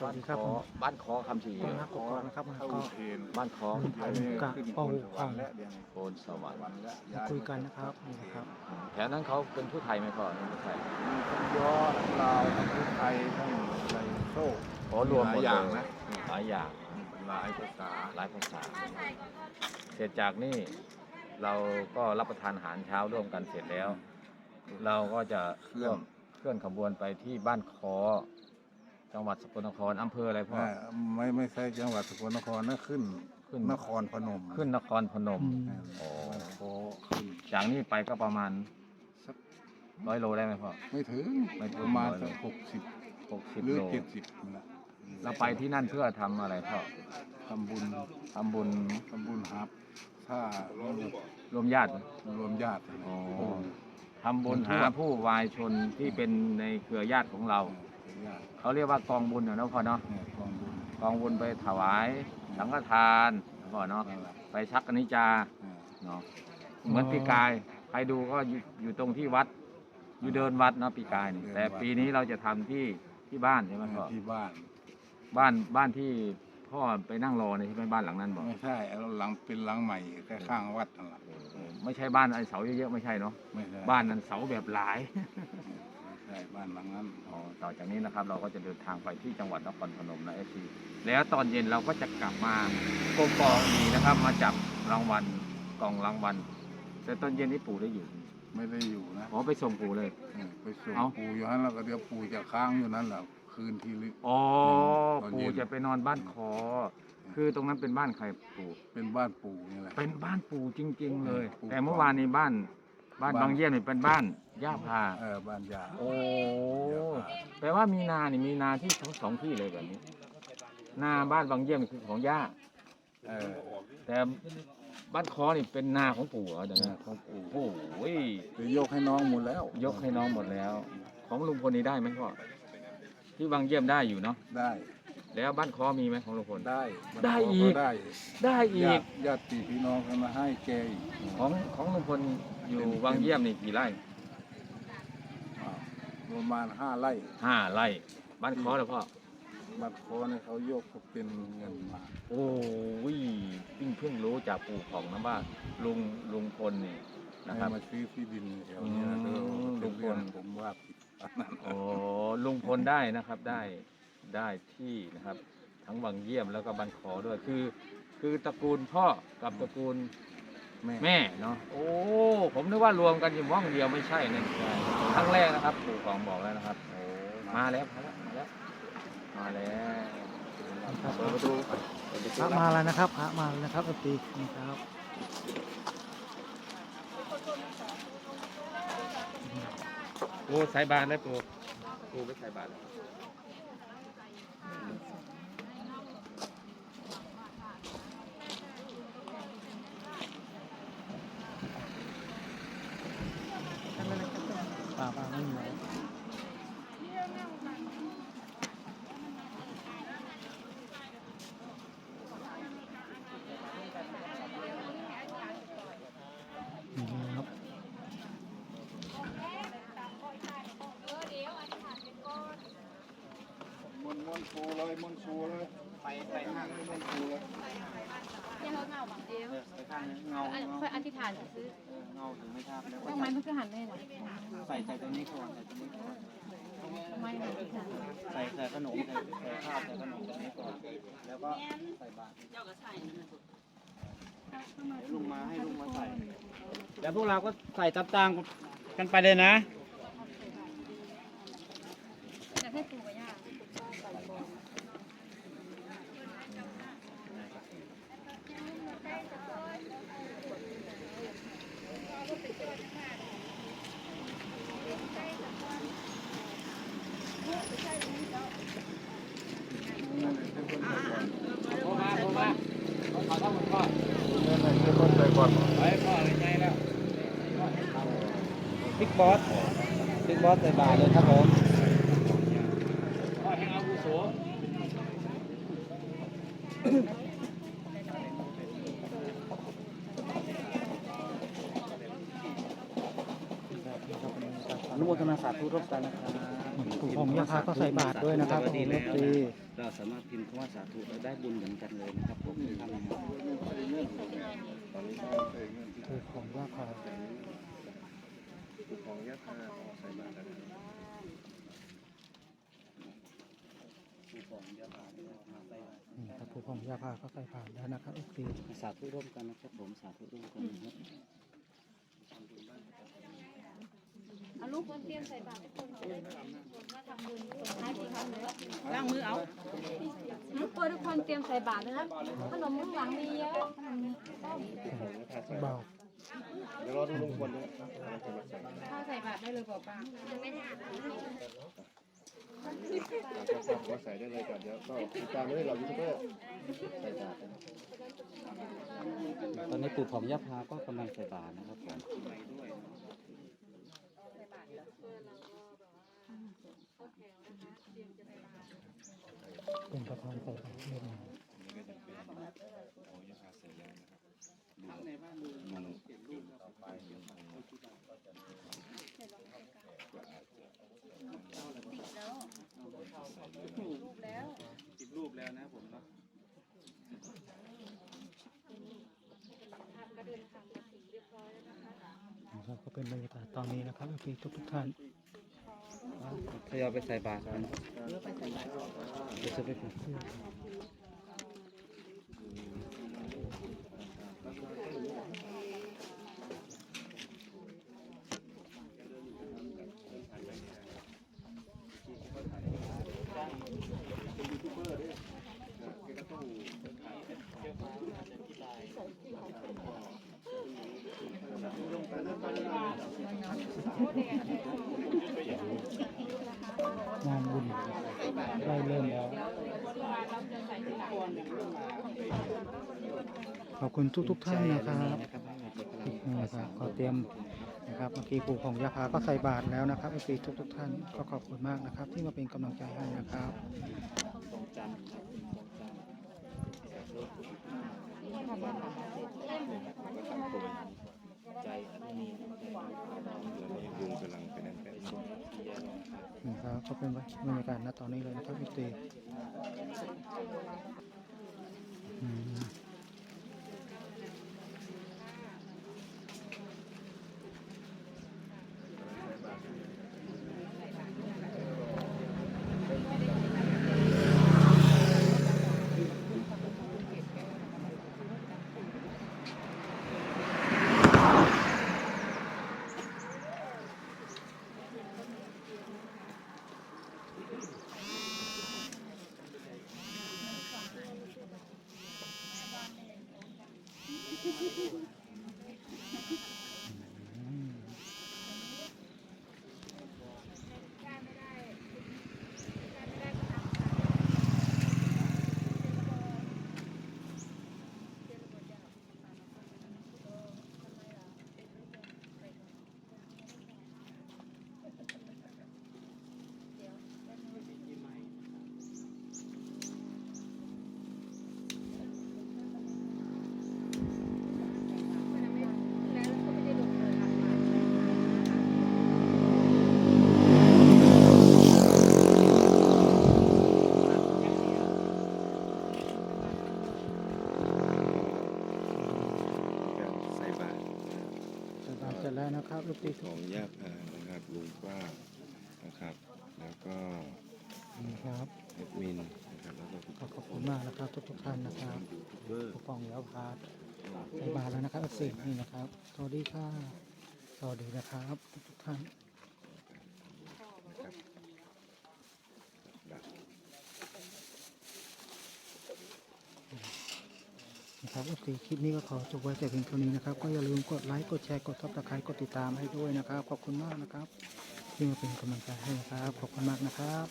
สวัสดีครับขผอมบ้านคอคำชีต้นนักกกอกนะครับเข้าก็เทนบ้านคออืมเดี๋ยวนี้กะขึ้นโอ้บโหนสวรรค์แล้วเดี๋ยวนี้โพนสวรรค์วันแล้วมาคุยกันนะครับนี่นะครับแถวนั้นเขาเป็นผู้ไทยไหมพ่อเป็นผู้ไทยมีทั้งย่อทั้งลาวทั้งพุทธไทยทั้งอะไรโซ่อ๋อรวมหมดหลายอย่างเลนะหลายอย่างหลายภาษาหลายภาษาเสร็จจากนี่เราก็รับประทานอาหารเช้าร่วมกันเสร็จแล้ว เราก็จะเครื่องเคลื่อนขบวนไปที่บ้านคอ จังหวัดสกลนครอำเภออะไรพ่อ อ่าไม่ไม่ใช่จังหวัดสกลนครนะขึ้นขึ้น นครพนมขึ้นนครพนม อืม อ่าโอ้โอ้ขึ้นจากนี้ไปก็ประมาณสักร้อยโลได้ไหมพ่อ ไม่ถึงไม่ถึงประมาณร้อยสักโลหกสิบหกสิบหรือโลเจ็ดสิบนั่นแหละเราไปที่นั่นเพื่อทำอะไรพ่อทำบุญทำบุญทำบุญฮับ ถ้ารวมญาติไหมรวมญาติอ๋อ ทำบุญหาผู้วายชนที่เป็นในเครือญาติของเราญาติ เขาเรียกว่ากองบุญเนาะพ่อเนาะเนี่ยกองบุญกองบุญไปถวายสังฆทานพ่อเนาะนั่นแหละไปชักอนิจจาอ่าเนาะเหมือนปีกาย ใครดูก็อยู่อยู่ตรงที่วัด อยู่เดินวัดเนาะปีกายนี่แต่ปีนี้เราจะทำที่ที่บ้านใช่ไหมพ่อที่บ้านบ้านบ้านที่พ่อไปนั่งรอเนี่ยใช่ไหมบ้านหลังนั้นบอกไม่ใช่เอาหลังเป็นหลังใหม่แค่ข้างวัดนั่นแหละไม่ใช่บ้านไอ้เสาเยอะๆไม่ใช่เนาะไม่ใช่บ้านนั้นเสาแบบหลายไม่ ใช่บ้านหลังนั้นอ๋อต่อจากนี้นะครับ เราก็จะเดินทางไปที่จังหวัดนครพนมนะเอซีแล้วตอนเย็นเราก็จะกลับมาโกกองอีกนะครับ มาจับรางวัลกล่องรางวัลแต่ตอนเย็นนี่ปู่ได้อยู่ไม่ได้อยู่นะขอไปส่งปู่เลย เออไปส่งเอ้า ปู่อยู่นั้นแล้วก็เดี๋ยวปู่จะค้างอยู่นั้นแหละคืนที่ลึก อ๋อตอนเย็ปู่นจะไปนอนบ้านคอ คือตรงนั้นเป็นบ้านใครปู่เป็นบ้านปู่นี่แหละ เป็นบ้านปู่จริง ๆ เลย ปู่ แต่เมื่อวานนี้บ้านบ้าน บ้านบางเยี่ยมนี่เป็นบ้านย่าพา เออบ้านยาโอ้แปลว่ามีนานี่มีนาที่ทั้งสองที่เลยแบบนี้ นาบ้านบางเยี่ยมนี่คือของย่าเออแต่บ้านคอนี่เป็นนาของปู่เหรอเดี๋ยวนี้ของปู่โอ้โหจะยกให้น้องหมดแล้วยกให้น้องหมดแล้ว ของลุงพลนี่ได้ไหมพ่อที่บางเยี่ยมได้อยู่เนาะได้ แล้วบ้านคอมีไหมของลุงพล ได้ได้อีกได้ได้อีญากติญาติพี่น้องเขามาให้แกอีกของของลุงพลอยู่บางเยี่ยมนี่กี่ไร่อ้าวประมาณห้าไร่ห้าไร่บ้านคอแล้วพ่อบัตรคอเนี่ยเขายกเป็นเงินมาโอ้ยเพิ่งเพิ่งรู้จากปู่ของนะว่าลุงลุงพลนี่นะครับให้มาซื้อที่ดินแถวนี้นะอืมเออเป็นเรื่องลุงพลผมว่าผิดอันนั้นโอ้ลุงพลได้นะครับได้ ได้ที่นะครับ ทั้งบางเยี่ยมแล้วก็บันขอด้วยคือ คือตระกูลพ่อกับตระกูลแม่แม่เนาะโอ้ผมนึกว่ารวมกันอยู่ห้องเดียวไม่ใช่นะครั้งแรกนะครับปู่ของบอกแล้วนะครับโอ้มาแล้วมาแล้วมาแล้วมาแล้วเปิดประตูเปิดประพตูระมาแล้วนะครับพระมาแล้วนะครับเอฟซีนี่ครับปูใส่บาตรเลยปูปูไม่ใส่บาตรเลย ป่าป่าไม่มีแล้ว นี่นะครับมนมนฟูเลยมนฟูเลยไปไปห้างเลยมนฟูเลยยังเราเงาบางเดียวไปข้างนี้เงาอันค่อยอธิษฐานซื้อเงาถึงไม่ทราบแล้วทำไมมันคือหันได้หรอใส่ใส่ตรงนี้ก่อนใส่ตรงนี้ก่อนทำไมหันอธิษฐานใส่ใส่ขนมใส่ใส่ข้าวใส่ขนมตรงนี้ก่อนแล้วก็ใส่บาตรเดี๋ยว ลุงมาให้ลุงมาใส่เดี๋ยวพวกเราก็ใส่ตามๆกันไปเลยนะแต่ให้ปู่กับย่า โทรมาโทรมาขอต้องคุณพ่อ เนี่ยเนี่ยจะคนใส่ก่อน ไปพ่อเป็นไงแล้ว บิ๊กบอสบิ๊กบอสใส่บาทเลยครับผมพ่อแห่งอาวุโสอนุโมทนาสาธุร่วมกันนะครับปู่ของยาพาก็ใส่บาตรด้วยนะครับดีผมแล้วดีนะเราสามารถพิมพ์คำว่าสาธุแล้วได้บุญเหมือนกันเลยนะครับผมท่านนะครั บปู่ของยาพาผู้ของยาบาลมาใส่นี่ครับปู่ของยาพาก็ใส่บาตรแล้วนะครับเอฟซีสาธุร่วมกันนะครับผมสาธุร่วมกันนะครับเอาลูกคนเตรียมใส่บาตรให้คนเขาได้คนว่าทำบุญให้ที่เขาเลยล้างมือเอาทุกคนทุกคนเตรียมใส่บาตรนะครับขนมข้างหลังมีเยอะเบา ขนมต้มเบาข้าวใส่บาตรได้เลยเปล่าป้าไม่ได้ก็ใส่ได้เลยก่อนเดี๋ยวก็ติดตามไม่ได้เรายูทูบเบอร์ใส่บาตรตอนนี้ปู่ของยาพาก็กำลังใส่บาตรนะครับผมเป็นประธานใส่บาตรเรียบร้อย ติดรูปแล้วนะผมเนาะนะครับก็เป็นบรรยากาศตอนนี้นะครับเอฟซีทุกทุกๆท่านทยอยไปใส่บาตรกันเดี๋ยวจะไปก่อ งานบุญใกล้เริ่มแล้ว ขอบคุณทุกทุกท่านนะครับนะครับให้มาเจอพลังนี่ครับก็เตรียมนะครับเมื่อกี้ปู่ของยาพาก็ใส่บาตรแล้วนะครับเอฟซีทุกทุกท่านก็ขอบคุณมากนะครับ ที่มาเป็นกำลังใจให้นะครับตรงจันทร์ครับตรงจันทร์ใจอันนี้ใจ ลุงกำลังไปนั่นกัน นะครับก็เป็นบรรยากาศณตอนนี้เลยนะครับพี่ตี เสร็จแล้วนะครับเอฟซีทุขกองย่าพานะครับลุงป้านะครับ แล้วก็นะครับแอดมินนะครับแล้วก็ทุกก็ขอบคุณมากนะครับทุกทุกๆท่านนะครับยูทูบเบอร์ผู้กองยาพาใส่บาตรแล้วนะครับเอฟซีนี่นะครับสวัสดีค่ะสวัสดีนะครับทุกทุกๆท่าน นะครับบาตร นะครับโอเคคลิปนี้ก็ขอจบไว้แต่เพียงเท่านี้นะครับ ก็อย่าลืมกดไลค์ กดแชร์ กดซับสไครต์กดติดตามให้ด้วยนะครับ ขอบคุณมากนะครับที่มาเป็นกำลังใจให้นะครับ ขอบคุณมากนะครับ